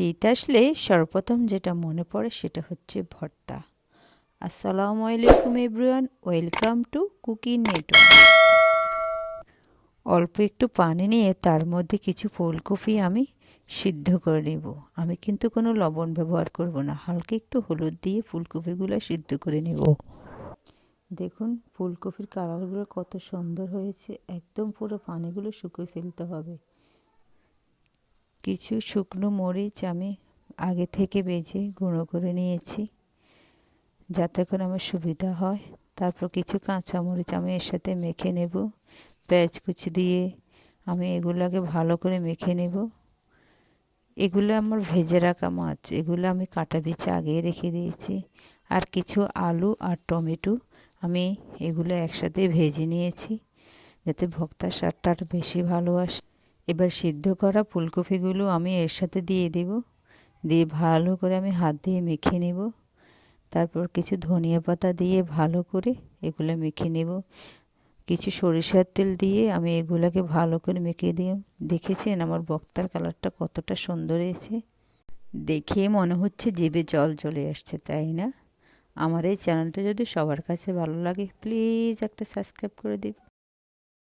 শীত আসলে সর্বপ্রথম যেটা মনে পড়ে সেটা হচ্ছে ভর্তা। আসসালামু আলাইকুম everyone, welcome to cooking network. অল্প একটু পানি নিয়ে তার মধ্যে কিছু ফুলকপি আমি সিদ্ধ করে নেব। আমি কিন্তু কোনো লবণ ব্যবহার করব না, হালকা একটু হলুদ দিয়ে ফুলকপিগুলো সিদ্ধ করে নেব। দেখুন, ফুলকপির কালারগুলো কত সুন্দর হয়েছে, একদম পুরো পানিগুলো শুকিয়ে ফেলতে হবে। কিছু শুকনো মরিচ আমি আগে থেকে বেজে গুঁড়ো করে নিয়েছি, যাতে করে আমার সুবিধা হয়। তারপর কিছু কাঁচা মরিচ আমি এর সাথে মেখে নেব, পেঁয়াজ কুচি দিয়ে আমি এগুলোকে ভালো করে মেখে নেব। এগুলো আমার ভেজে রাখা মাছ, এগুলো আমি কাটা বিছে আগে রেখে দিয়েছি। আর কিছু আলু আর টমেটো আমি এগুলো একসাথে ভেজে নিয়েছি, যাতে ভক্তার স্বাদটা বেশি ভালো আসে। এবার সিদ্ধ করা ফুলকপিগুলো আমি এর সাথে দিয়ে দেব। দিয়ে ভালো করে আমি হাত দিয়ে মেখে নেব। তারপর কিছু ধনিয়া পাতা দিয়ে ভালো করে এগুলো মেখে নেব। কিছু সরিষার তেল দিয়ে আমি এগুলোকে ভালো করে মেখে দিয়ে, দেখেছেন আমার বক্তার কালারটা কতটা সুন্দর এসেছে দেখে মনে হচ্ছে জিভে জল চলে আসছে, তাই না? আমার এই চ্যানেলটা যদি সবার কাছে ভালো লাগে, প্লিজ একটা সাবস্ক্রাইব করে দিবেন